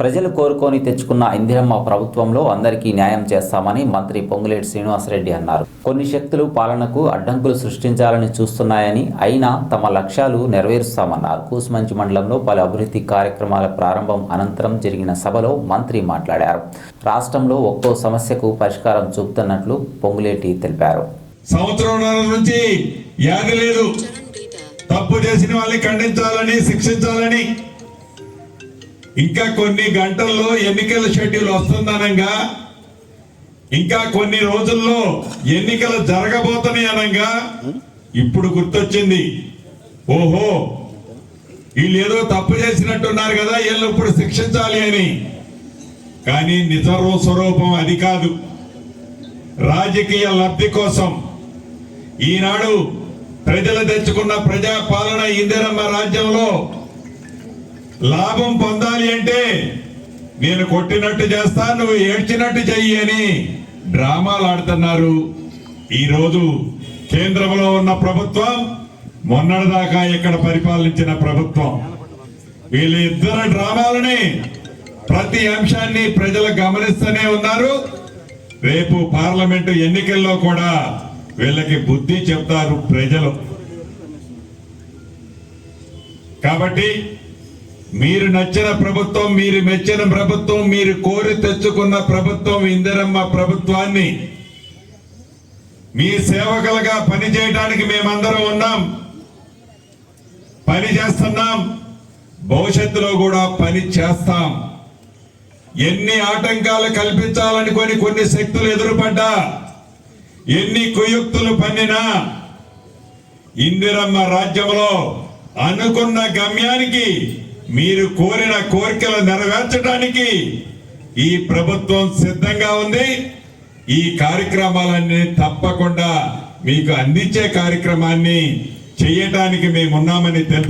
ప్రజలు కోరుకొని తెచ్చుకున్న ఇందిరమ్మ ప్రభుత్వంలో అందరికీ న్యాయం చేస్తామని మంత్రి పొంగులేటి శ్రీనివాసరెడ్డి అన్నారు. కొన్ని శక్తులు పాలనకు అడ్డంకులు సృష్టించాలని చూస్తున్నాయని అయినా తమ లక్ష్యాలు నెరవేరుస్తామన్నారు. కూసుమంచి మండలంలో పలు అభివృద్ధి కార్యక్రమాల ప్రారంభం అనంతరం జరిగిన సభలో మంత్రి మాట్లాడారు. రాష్ట్రంలో ఒక్కో సమస్యకు పరిష్కారం చూపుతున్నట్లు పొంగులేటి తెలిపారు. సంవత్సరంన్నర నుంచి తప్పు చేసిన వాళ్ళని ఖండించాలని శిక్షించాలని ఇంకా కొన్ని గంటల్లో ఎన్నికల షెడ్యూల్ వస్తుందనంగా. ఇంకా కొన్ని రోజుల్లో ఎన్నికలు జరగబోతున్నాయి అనగా. ఇప్పుడు గుర్తొచ్చింది. ఓహో వీళ్ళు ఏదో తప్పు చేసినట్టున్నారు కదా వీళ్ళు ఇప్పుడు శిక్షించాలి అని. కానీ నిజ స్వరూపం అది కాదు. రాజకీయ లబ్ధి కోసం ఈనాడు ప్రజలు తెచ్చుకున్న ప్రజా పాలన ఇందిరమ్మ రాజ్యంలో లాభం పొందాలి అంటే నేను కొట్టినట్టు చేస్తా నువ్వు ఏడ్చినట్టు చెయ్యి అని డ్రామాలు ఆడుతున్నారు. ఈరోజు కేంద్రంలో ఉన్న ప్రభుత్వం మొన్నటిదాకా ఇక్కడ పరిపాలించిన ప్రభుత్వం. వీళ్ళిద్దరు డ్రామాలని ప్రతి అంశాన్ని ప్రజలు గమనిస్తూనే ఉన్నారు. రేపు పార్లమెంటు ఎన్నికల్లో కూడా వీళ్ళకి బుద్ధి చెప్తారు ప్రజలు. కాబట్టి మీరు నచ్చిన ప్రభుత్వం మీరు మెచ్చిన ప్రభుత్వం మీరు కోరి తెచ్చుకున్న ప్రభుత్వం ఇందిరమ్మ ప్రభుత్వాన్ని మీ సేవకులుగా పనిచేయడానికి మేమందరం ఉన్నాం. పని చేస్తున్నాం. భవిష్యత్తులో కూడా పని చేస్తాం. ఎన్ని ఆటంకాలు కల్పించాలనుకొని కొన్ని శక్తులు ఎదురుపడ్డా ఎన్ని కుయుక్తులు పన్నినా ఇందిరమ్మ రాజ్యంలో అనుకున్న గమ్యానికి మీరు కోరిన కోరికలు నెరవేర్చడానికి ఈ ప్రభుత్వం సిద్ధంగా ఉంది. ఈ కార్యక్రమాలన్నీ తప్పకుండా మీకు అందించే కార్యక్రమాన్ని చేయటానికి మేమున్నామని తెలుపు